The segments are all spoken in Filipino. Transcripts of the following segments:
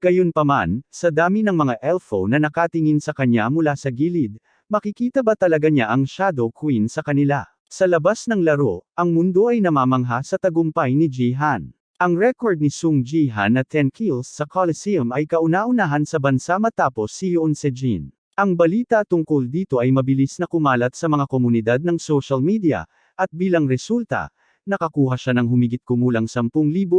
Gayunpaman, sa dami ng mga elfo na nakatingin sa kanya mula sa gilid, makikita ba talaga niya ang Shadow Queen sa kanila? Sa labas ng laro, ang mundo ay namamangha sa tagumpay ni Jihan. Ang record ni Sung Jihan na 10 kills sa Coliseum ay kauna-unahan sa bansa matapos si Yoon Sejin. Ang balita tungkol dito ay mabilis na kumalat sa mga komunidad ng social media, at bilang resulta, nakakuha siya ng humigit kumulang 10,000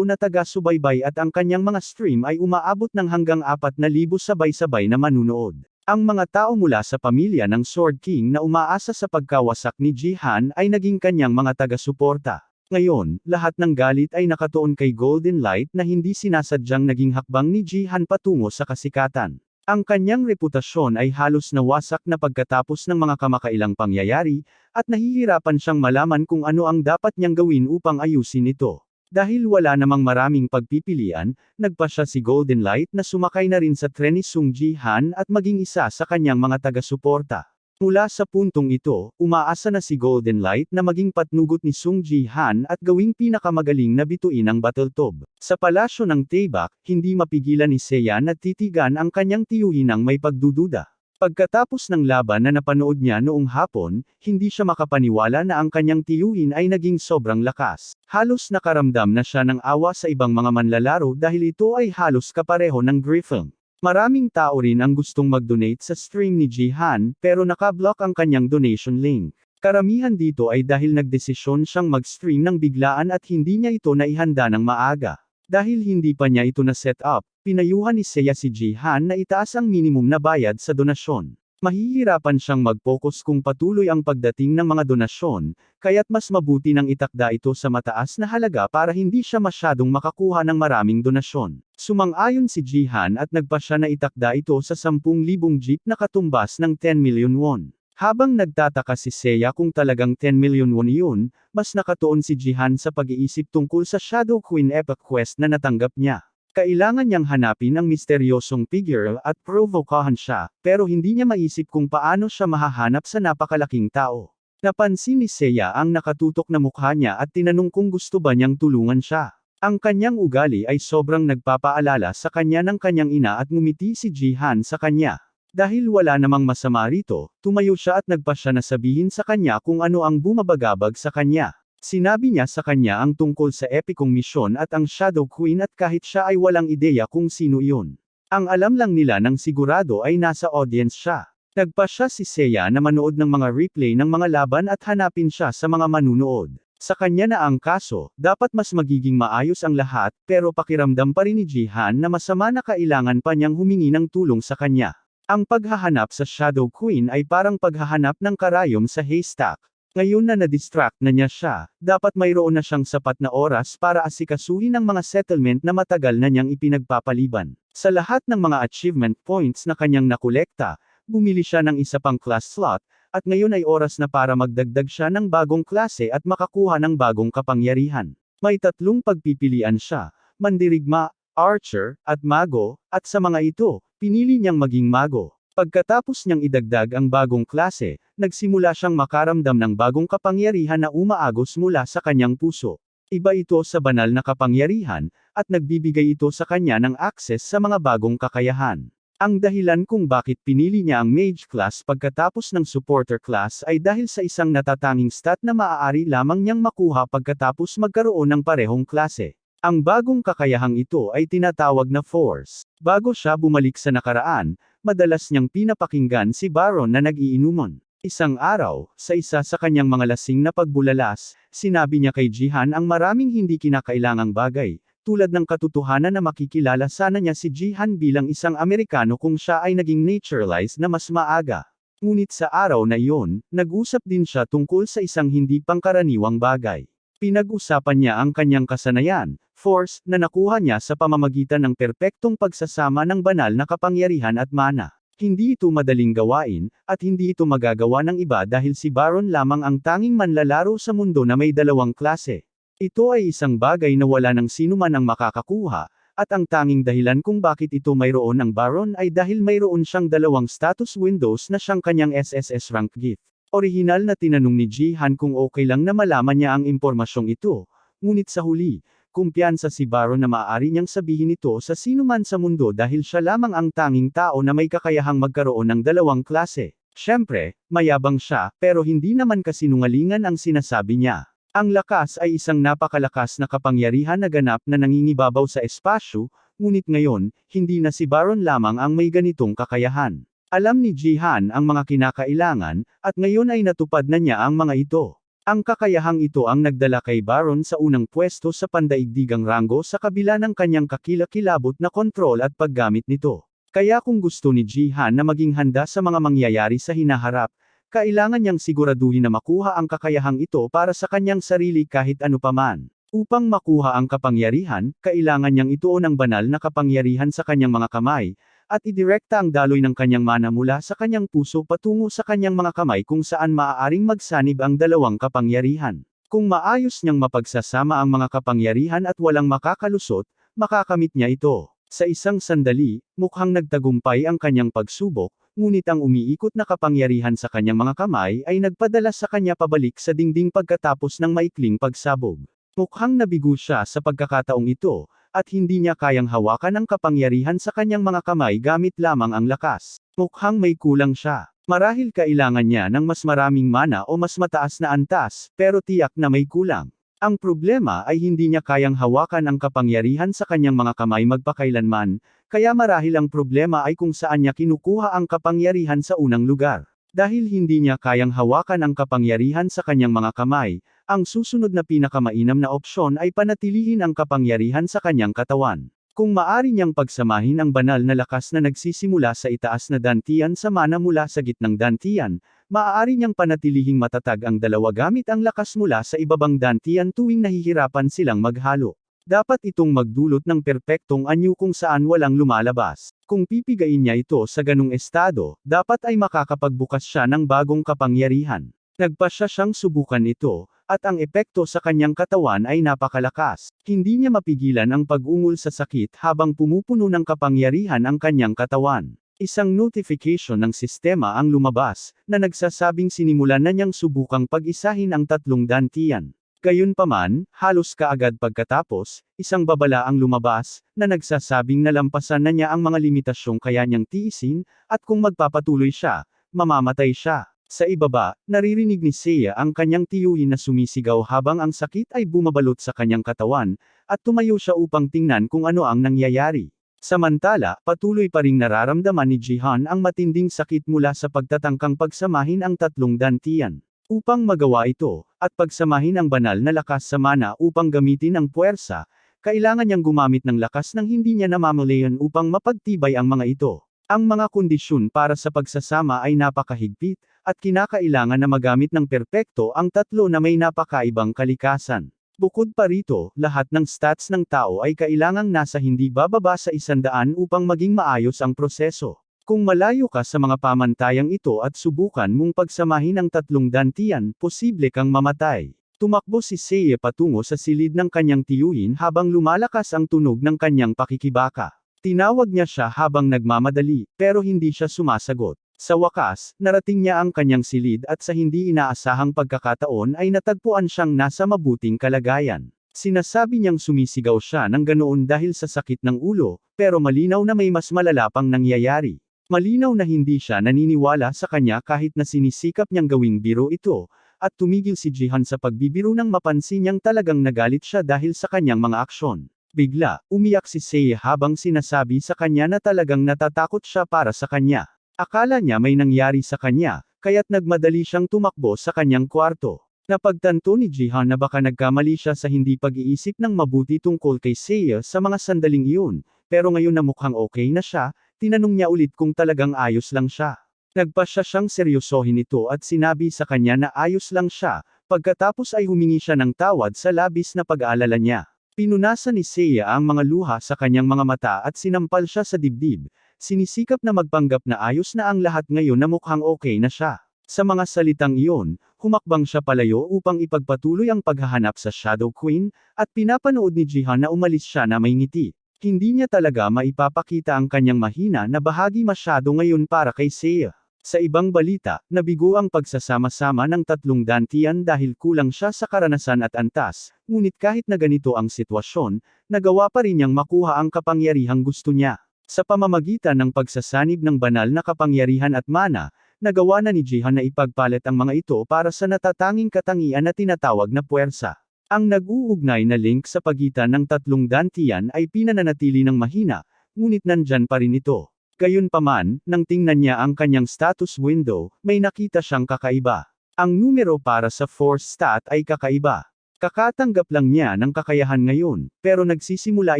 na taga-subaybay at ang kanyang mga stream ay umaabot ng hanggang 4,000 sabay-sabay na manunood. Ang mga tao mula sa pamilya ng Sword King na umaasa sa pagkawasak ni Jihan ay naging kanyang mga taga-suporta. Ngayon, lahat ng galit ay nakatuon kay Golden Light na hindi sinasadyang naging hakbang ni Jihan patungo sa kasikatan. Ang kanyang reputasyon ay halos nawasak na pagkatapos ng mga kamakailang pangyayari, at nahihirapan siyang malaman kung ano ang dapat niyang gawin upang ayusin ito. Dahil wala namang maraming pagpipilian, nagpa siya si Golden Light na sumakay na rin sa tren ni Sung Ji-han at maging isa sa kanyang mga taga-suporta. Mula sa puntong ito, umaasa na si Golden Light na maging patnugot ni Sung Ji-han at gawing pinakamagaling na bituin ang Battletob. Sa palasyo ng Taebak, hindi mapigilan ni Seiya na titigan ang kanyang tiyuhin ng may pagdududa. Pagkatapos ng laban na napanood niya noong hapon, hindi siya makapaniwala na ang kanyang tiyuhin ay naging sobrang lakas. Halos nakaramdam na siya ng awa sa ibang mga manlalaro dahil ito ay halos kapareho ng Griffon. Maraming tao rin ang gustong mag-donate sa stream ni Jihan, pero nakablock ang kanyang donation link. Karamihan dito ay dahil nagdesisyon siyang mag-stream ng biglaan at hindi niya ito naihanda ng maaga. Dahil hindi pa niya ito na-set up, pinayuhan ni Seiya si Jihan na itaas ang minimum na bayad sa donasyon. Mahihirapan siyang mag-focus kung patuloy ang pagdating ng mga donasyon, kaya't mas mabuti nang itakda ito sa mataas na halaga para hindi siya masyadong makakuha ng maraming donasyon. Sumang-ayon si Jihan at nagpa siya na itakda ito sa 10,000 jeep na katumbas ng 10 million won. Habang nagtataka si Seiya kung talagang 10 million won iyon, mas nakatuon si Jihan sa pag-iisip tungkol sa Shadow Queen Epic Quest na natanggap niya. Kailangan niyang hanapin ang misteryosong figure at provokahan siya, pero hindi niya maisip kung paano siya mahahanap sa napakalaking tao. Napansin ni Seiya ang nakatutok na mukha niya at tinanong kung gusto ba niyang tulungan siya. Ang kanyang ugali ay sobrang nagpapaalala sa kanya ng kanyang ina at ngumiti si Jihan sa kanya. Dahil wala namang masama rito, tumayo siya at nagpa siya na sabihin sa kanya kung ano ang bumabagabag sa kanya. Sinabi niya sa kanya ang tungkol sa epikong misyon at ang Shadow Queen at kahit siya ay walang ideya kung sino iyon. Ang alam lang nila ng sigurado ay nasa audience siya. Nagpa siya si Seiya na manood ng mga replay ng mga laban at hanapin siya sa mga manunood. Sa kanya na ang kaso, dapat mas magiging maayos ang lahat, pero pakiramdam pa rin ni Jihan na masama na kailangan pa niyang humingi ng tulong sa kanya. Ang paghahanap sa Shadow Queen ay parang paghahanap ng karayom sa haystack. Ngayon na na-distract na niya siya, dapat mayroon na siyang sapat na oras para asikasuhin ang mga settlement na matagal na niyang ipinagpapaliban. Sa lahat ng mga achievement points na kanyang nakolekta, bumili siya ng isa pang class slot, at ngayon ay oras na para magdagdag siya ng bagong klase at makakuha ng bagong kapangyarihan. May tatlong pagpipilian siya, mandirigma, archer, at mago, at sa mga ito, pinili niyang maging mago. Pagkatapos niyang idagdag ang bagong klase, nagsimula siyang makaramdam ng bagong kapangyarihan na umaagos mula sa kanyang puso. Iba ito sa banal na kapangyarihan, at nagbibigay ito sa kanya ng access sa mga bagong kakayahan. Ang dahilan kung bakit pinili niya ang Mage class pagkatapos ng Supporter class ay dahil sa isang natatanging stat na maaari lamang niyang makuha pagkatapos magkaroon ng parehong klase. Ang bagong kakayahang ito ay tinatawag na Force. Bago siya bumalik sa nakaraan, madalas niyang pinapakinggan si Baron na nag-iinuman. Isang araw, sa isa sa kanyang mga lasing na pagbulalas, sinabi niya kay Jihan ang maraming hindi kinakailangang bagay, tulad ng katotohanan na makikilala sana niya si Jihan bilang isang Amerikano kung siya ay naging naturalized na mas maaga. Ngunit sa araw na iyon, nag-usap din siya tungkol sa isang hindi pangkaraniwang bagay. Pinag-usapan niya ang kanyang kasanayan, force, na nakuha niya sa pamamagitan ng perpektong pagsasama ng banal na kapangyarihan at mana. Hindi ito madaling gawain, at hindi ito magagawa ng iba dahil si Baron lamang ang tanging manlalaro sa mundo na may dalawang klase. Ito ay isang bagay na wala ng sino man ang makakakuha, at ang tanging dahilan kung bakit ito mayroon ng Baron ay dahil mayroon siyang dalawang status windows na siyang kanyang SSS rank gift. Orihinal na tinanong ni Jihan kung okay lang na malaman niya ang impormasyong ito, ngunit sa huli, kumpiyansa si Baron na maaari niyang sabihin ito sa sino man sa mundo dahil siya lamang ang tanging tao na may kakayahang magkaroon ng dalawang klase. Siyempre, mayabang siya, pero hindi naman kasinungalingan ang sinasabi niya. Ang lakas ay isang napakalakas na kapangyarihan na ganap na nangingibabaw sa espasyo, ngunit ngayon, hindi na si Baron lamang ang may ganitong kakayahan. Alam ni Jihan ang mga kinakailangan, at ngayon ay natupad na niya ang mga ito. Ang kakayahang ito ang nagdala kay Baron sa unang pwesto sa pandaigdigang ranggo sa kabila ng kanyang kakilakilabot na kontrol at paggamit nito. Kaya kung gusto ni Jihan na maging handa sa mga mangyayari sa hinaharap, kailangan niyang siguraduhin na makuha ang kakayahang ito para sa kanyang sarili kahit ano paman. Upang makuha ang kapangyarihan, kailangan niyang ituon ang banal na kapangyarihan sa kanyang mga kamay, at idirekta ang daloy ng kanyang mana mula sa kanyang puso patungo sa kanyang mga kamay kung saan maaaring magsanib ang dalawang kapangyarihan. Kung maayos niyang mapagsasama ang mga kapangyarihan at walang makakalusot, makakamit niya ito. Sa isang sandali, mukhang nagtagumpay ang kanyang pagsubok, ngunit ang umiikot na kapangyarihan sa kanyang mga kamay ay nagpadala sa kanya pabalik sa dingding pagkatapos ng maikling pagsabog. Mukhang nabigo siya sa pagkakataong ito, at hindi niya kayang hawakan ang kapangyarihan sa kanyang mga kamay gamit lamang ang lakas. Mukhang may kulang siya. Marahil kailangan niya ng mas maraming mana o mas mataas na antas, pero tiyak na may kulang. Ang problema ay hindi niya kayang hawakan ang kapangyarihan sa kanyang mga kamay magpakailanman, kaya marahil ang problema ay kung saan niya kinukuha ang kapangyarihan sa unang lugar. Dahil hindi niya kayang hawakan ang kapangyarihan sa kanyang mga kamay, ang susunod na pinakamainam na opsyon ay panatilihin ang kapangyarihan sa kanyang katawan. Kung maari niyang pagsamahin ang banal na lakas na nagsisimula sa itaas na dantian sa mana mula sa gitnang dantian, maaari niyang panatilihing matatag ang dalawa gamit ang lakas mula sa ibabang dantian tuwing nahihirapan silang maghalo. Dapat itong magdulot ng perpektong anyo kung saan walang lumalabas. Kung pipigain niya ito sa ganung estado, dapat ay makakapagbukas siya ng bagong kapangyarihan. Nagpasya siyang subukan ito, at ang epekto sa kanyang katawan ay napakalakas. Hindi niya mapigilan ang pag-ungol sa sakit habang pumupuno ng kapangyarihan ang kanyang katawan. Isang notification ng sistema ang lumabas, na nagsasabing sinimulan na niyang subukang pag-isahin ang tatlong dantian. Gayunpaman, halos kaagad pagkatapos, isang babala ang lumabas, na nagsasabing nalampasan na niya ang mga limitasyong kaya niyang tiisin, at kung magpapatuloy siya, mamamatay siya. Sa ibaba, naririnig ni Seiya ang kanyang tiyuhin na sumisigaw habang ang sakit ay bumabalot sa kanyang katawan, at tumayo siya upang tingnan kung ano ang nangyayari. Samantala, patuloy pa ring nararamdaman ni Jihan ang matinding sakit mula sa pagtatangkang pagsamahin ang tatlong dantian. Upang magawa ito, at pagsamahin ang banal na lakas sa mana upang gamitin ang puwersa, kailangan niyang gumamit ng lakas ng hindi niya namamalayan upang mapagtibay ang mga ito. Ang mga kondisyon para sa pagsasama ay napakahigpit, at kinakailangan na magamit ng perpekto ang tatlo na may napakaibang kalikasan. Bukod pa rito, lahat ng stats ng tao ay kailangang nasa hindi bababa sa isandaan upang maging maayos ang proseso. Kung malayo ka sa mga pamantayang ito at subukan mong pagsamahin ang tatlong dantian, posible kang mamatay. Tumakbo si Seiya patungo sa silid ng kanyang tiyuhin habang lumalakas ang tunog ng kanyang pakikibaka. Tinawag niya siya habang nagmamadali, pero hindi siya sumasagot. Sa wakas, narating niya ang kanyang silid at sa hindi inaasahang pagkakataon ay natagpuan siyang nasa mabuting kalagayan. Sinasabi niyang sumisigaw siya ng ganoon dahil sa sakit ng ulo, pero malinaw na may mas malala pang nangyayari. Malinaw na hindi siya naniniwala sa kanya kahit na sinisikap niyang gawing biro ito, at tumigil si Jihan sa pagbibiro nang mapansin niyang talagang nagalit siya dahil sa kanyang mga aksyon. Bigla, umiyak si Seiya habang sinasabi sa kanya na talagang natatakot siya para sa kanya. Akala niya may nangyari sa kanya, kaya't nagmadali siyang tumakbo sa kanyang kwarto. Napagtanto ni Jihan na baka nagkamali siya sa hindi pag-iisip ng mabuti tungkol kay Seiya sa mga sandaling iyon, pero ngayon na mukhang okay na siya, tinanong niya ulit kung talagang ayos lang siya. Nagpa siya siyang seryosohin ito at sinabi sa kanya na ayos lang siya, pagkatapos ay humingi siya ng tawad sa labis na pag-aalala niya. Pinunasan ni Seiya ang mga luha sa kanyang mga mata at sinampal siya sa dibdib, Sinisikap na magpanggap na ayos na ang lahat ngayon na mukhang okay na siya. Sa mga salitang iyon, humakbang siya palayo upang ipagpatuloy ang paghahanap sa Shadow Queen, at pinapanood ni Jihan na umalis siya na may ngiti. Hindi niya talaga maipapakita ang kanyang mahina na bahagi masyado ngayon para kay Seiya. Sa ibang balita, nabigo ang pagsasama-sama ng tatlong dantian dahil kulang siya sa karanasan at antas, ngunit kahit na ganito ang sitwasyon, nagawa pa rin niyang makuha ang kapangyarihang gusto niya. Sa pamamagitan ng pagsasanib ng banal na kapangyarihan at mana, nagawa na ni Jihan na ipagpalit ang mga ito para sa natatanging katangian na tinatawag na puwersa. Ang nag-uugnay na link sa pagitan ng tatlong dantian ay pinananatili ng mahina, ngunit nandyan pa rin ito. Gayunpaman, nang tingnan niya ang kanyang status window, may nakita siyang kakaiba. Ang numero para sa force stat ay kakaiba. Kakatanggap lang niya ng kakayahan ngayon, pero nagsisimula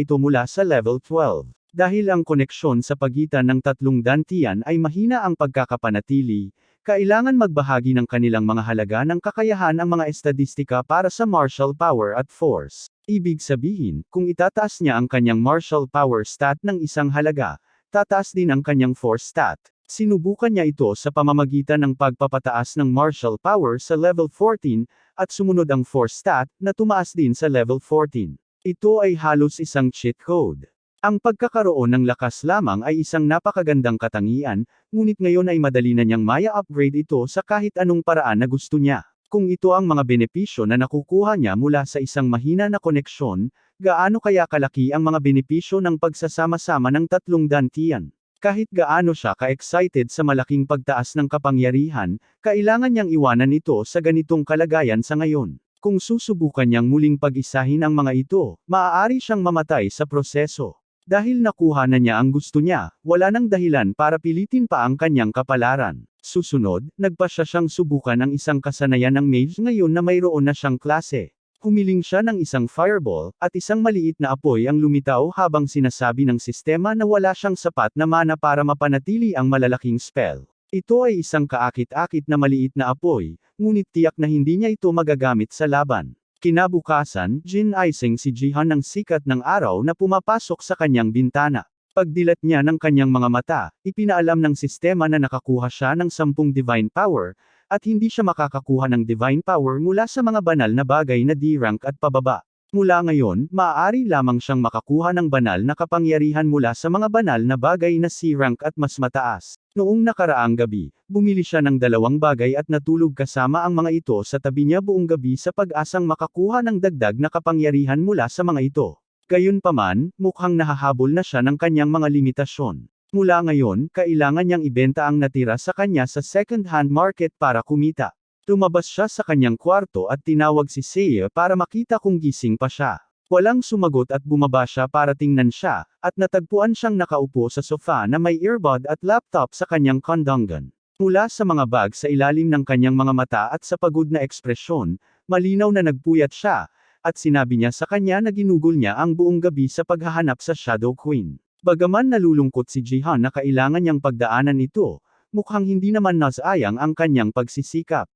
ito mula sa level 12. Dahil ang koneksyon sa pagitan ng tatlong dantian ay mahina ang pagkakapanatili, kailangan magbahagi ng kanilang mga halaga ng kakayahan ang mga estadistika para sa martial power at force. Ibig sabihin, kung itataas niya ang kanyang martial power stat ng isang halaga, tataas din ang kanyang force stat. Sinubukan niya ito sa pamamagitan ng pagpapataas ng martial power sa level 14, at sumunod ang force stat, na tumaas din sa level 14. Ito ay halos isang cheat code. Ang pagkakaroon ng lakas lamang ay isang napakagandang katangian, ngunit ngayon ay madali na niyang maya upgrade ito sa kahit anong paraan na gusto niya. Kung ito ang mga benepisyo na nakukuha niya mula sa isang mahina na koneksyon, gaano kaya kalaki ang mga benepisyo ng pagsasama-sama ng tatlong dantian? Kahit gaano siya ka-excited sa malaking pagtaas ng kapangyarihan, kailangan niyang iwanan ito sa ganitong kalagayan sa ngayon. Kung susubukan niyang muling pag-isahin ang mga ito, maaari siyang mamatay sa proseso. Dahil nakuha na niya ang gusto niya, wala nang dahilan para pilitin pa ang kanyang kapalaran. Susunod, nagpa siya siyang subukan ang isang kasanayan ng mage ngayon na mayroon na siyang klase. Humiling siya ng isang fireball, at isang maliit na apoy ang lumitaw habang sinasabi ng sistema na wala siyang sapat na mana para mapanatili ang malalaking spell. Ito ay isang kaakit-akit na maliit na apoy, ngunit tiyak na hindi niya ito magagamit sa laban. Kinabukasan, gin-icing si Jihan ng sikat ng araw na pumapasok sa kanyang bintana. Pagdilat niya ng kanyang mga mata, ipinaalam ng sistema na nakakuha siya ng sampung divine power, at hindi siya makakakuha ng divine power mula sa mga banal na bagay na D-rank at pababa. Mula ngayon, maaari lamang siyang makakuha ng banal na kapangyarihan mula sa mga banal na bagay na C-rank at mas mataas. Noong nakaraang gabi, bumili siya ng dalawang bagay at natulog kasama ang mga ito sa tabi niya buong gabi sa pag-asang makakuha ng dagdag na kapangyarihan mula sa mga ito. Gayunpaman, mukhang nahahabol na siya ng kanyang mga limitasyon. Mula ngayon, kailangan niyang ibenta ang natira sa kanya sa second-hand market para kumita. Tumabas siya sa kanyang kwarto at tinawag si Seiya para makita kung gising pa siya. Walang sumagot at bumaba siya para tingnan siya, at natagpuan siyang nakaupo sa sofa na may earbud at laptop sa kanyang kondongan. Mula sa mga bag sa ilalim ng kanyang mga mata at sa pagod na ekspresyon, malinaw na nagpuyat siya, at sinabi niya sa kanya na ginugol niya ang buong gabi sa paghahanap sa Shadow Queen. Bagaman nalulungkot si Jihan na kailangan niyang pagdaanan ito, mukhang hindi naman nasayang ang kanyang pagsisikap.